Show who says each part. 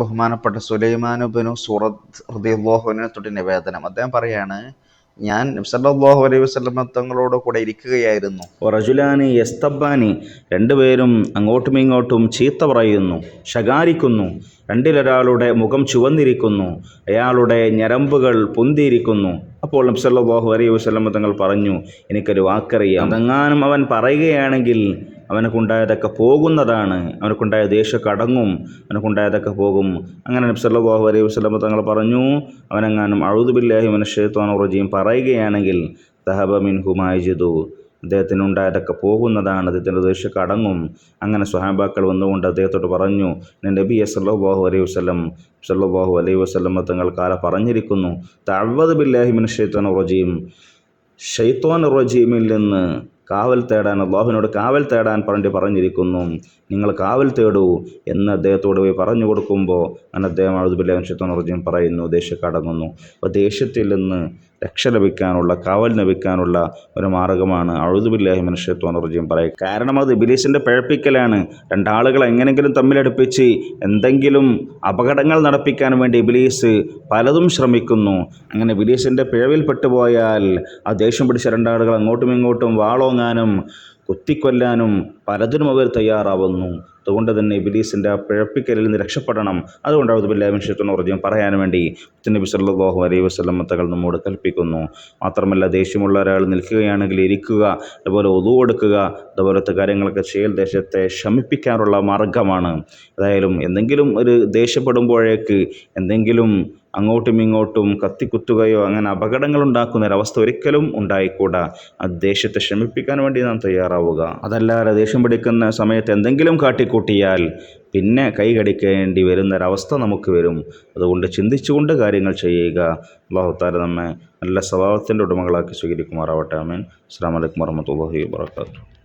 Speaker 1: ബഹുമാനപ്പെട്ട സുലൈമാനുബിനു സൂറത്ത് ഹൃദയല്ലാഹുവിനെ തൊട്ട് നിവേദനം. അദ്ദേഹം പറയാണ് ഞാൻ സല്ലാഹു അലൈഹി വസല്ലമ തങ്ങളോട് കൂടെ ഇരിക്കുകയായിരുന്നു.
Speaker 2: റജുലാനി യസ്തബാനി രണ്ടുപേരും അങ്ങോട്ടും ഇങ്ങോട്ടും ചീത്ത പറയുന്നു ശകാരിക്കുന്നു രണ്ടിലൊരാളുടെ മുഖം ചുവന്നിരിക്കുന്നു അയാളുടെ ഞരമ്പുകൾ പൊന്തിയിരിക്കുന്നു. അപ്പോൾ നബ്സല്ലാഹു അലൈഹി വസല്ലമ തങ്ങൾ പറഞ്ഞു എനിക്കൊരു വാക്കറിയാം. അതെങ്ങാനും അവൻ പറയുകയാണെങ്കിൽ അവനക്കുണ്ടായതൊക്കെ പോകുന്നതാണ്. അവനക്കുണ്ടായ ദേഷ്യമൊക്കെ അടങ്ങും അവനക്കുണ്ടായതൊക്കെ പോകും. അങ്ങനെ നബ്സല്ലാഹു അലൈഹി വസ്ലമ തങ്ങൾ പറഞ്ഞു അവനെങ്ങാനും അഴുതുബില്ലാഹി മനുഷ്യത്വാൻ റജീം പറയുകയാണെങ്കിൽ തഹബ മിൻഹു മായിജിദു അദ്ദേഹത്തിനുണ്ടായതൊക്കെ പോകുന്നതാണ് അദ്ദേഹത്തിന്റെ ദേഷ്യമൊക്കെ അടങ്ങും അങ്ങനെ സ്വഹാബാക്കൾ വന്നുകൊണ്ട് അദ്ദേഹത്തോട് പറഞ്ഞു നബി സല്ലല്ലാഹു അലൈഹി വസല്ലം സല്ലല്ലാഹു അലൈഹി വസല്ലം തങ്ങൾ കാല പറഞ്ഞിരിക്കുന്നു തഴവത് ബില്ലാഹി ഷെയ്ത്തോൻ റജീം ഷെയ്ത്വാൻ റജീമിൽ നിന്ന് കാവൽ തേടാൻ അള്ളാഹുവിനോട് കാവൽ തേടാൻ പറഞ്ഞു പറഞ്ഞിരിക്കുന്നു. നിങ്ങൾ കാവൽ തേടൂ എന്ന് അദ്ദേഹത്തോട് പോയി പറഞ്ഞു കൊടുക്കുമ്പോൾ അങ്ങനെ അദ്ദേഹം അഴുതുബില്ലാ ഷെയ്ത്വാൻ റജീം പറയുന്നു. ദേഷ്യക്കടങ്ങുന്നു അപ്പോൾ ദേഷ്യത്തിൽ നിന്ന് രക്ഷ ലഭിക്കാനുള്ള കാവൽ ലഭിക്കാനുള്ള ഒരു മാർഗമാണ് അഴുതുബില്ലാഹി മനുഷ്യത്വം റജീം പറയുക. കാരണം അത് ഇബിലീസിന്റെ പിഴപ്പിക്കലാണ്. രണ്ടാളുകൾ എങ്ങനെങ്കിലും തമ്മിലടുപ്പിച്ച് എന്തെങ്കിലും അപകടങ്ങൾ നടപ്പിക്കാൻ വേണ്ടി ഇബിലീസ് പലതും ശ്രമിക്കുന്നു. അങ്ങനെ ഇബിലീസിന്റെ പിഴവിൽ പോയാൽ ആ ദേഷ്യം പിടിച്ച രണ്ടാളുകൾ അങ്ങോട്ടും ഇങ്ങോട്ടും വാളോങ്ങാനും കുത്തിക്കൊല്ലാനും പലതിനും അവർ തയ്യാറാവുന്നു. അതുകൊണ്ട് തന്നെ ഇബിലീസിന്റെ ആ പിഴപ്പിക്കലിൽ നിന്ന് രക്ഷപ്പെടണം. അതുകൊണ്ട് റജീം പറയാൻ വേണ്ടി നബി സല്ലാഹു അലൈഹി വസ്ലം തകൾ നമ്മോട് കൽപ്പിക്കുന്നു. മാത്രമല്ല ദേഷ്യമുള്ള ഒരാൾ നിൽക്കുകയാണെങ്കിൽ ഇരിക്കുക അതുപോലെ ഒതു കൊടുക്കുക അതുപോലത്തെ കാര്യങ്ങളൊക്കെ ചെയ്യൽ ദേശത്തെ ശമിപ്പിക്കാനുള്ള മാർഗമാണ്. ഏതായാലും എന്തെങ്കിലും ഒരു ദേഷ്യപ്പെടുമ്പോഴേക്ക് എന്തെങ്കിലും അങ്ങോട്ടും ഇങ്ങോട്ടും കത്തിക്കുത്തുകയോ അങ്ങനെ അപകടങ്ങൾ ഉണ്ടാക്കുന്ന ഒരവസ്ഥ ഒരിക്കലും ഉണ്ടായിക്കൂടാ. ആ ദേഷ്യത്തെ ശമിപ്പിക്കാൻ വേണ്ടി നാം തയ്യാറാവുക. അതല്ലാതെ ദേഷ്യം പിടിക്കുന്ന സമയത്ത് എന്തെങ്കിലും കാട്ടിക്കൂട്ടിയാൽ പിന്നെ കൈകടിക്കേണ്ടി വരുന്ന വരുന്നൊരവസ്ഥ നമുക്ക് വരും. അതുകൊണ്ട് ചിന്തിച്ചുകൊണ്ട് കാര്യങ്ങൾ ചെയ്യുക. അള്ളാഹുത്താല നമ്മെ നല്ല സ്വഭാവത്തിന്റെ ഉടമകളാക്കി സ്വീകരിക്കുമാറാവട്ടെ. അമീൻ അസ്സാം വലൈക്കും വർഹമത്തല്ലാഹി വാബർക്കാത്തു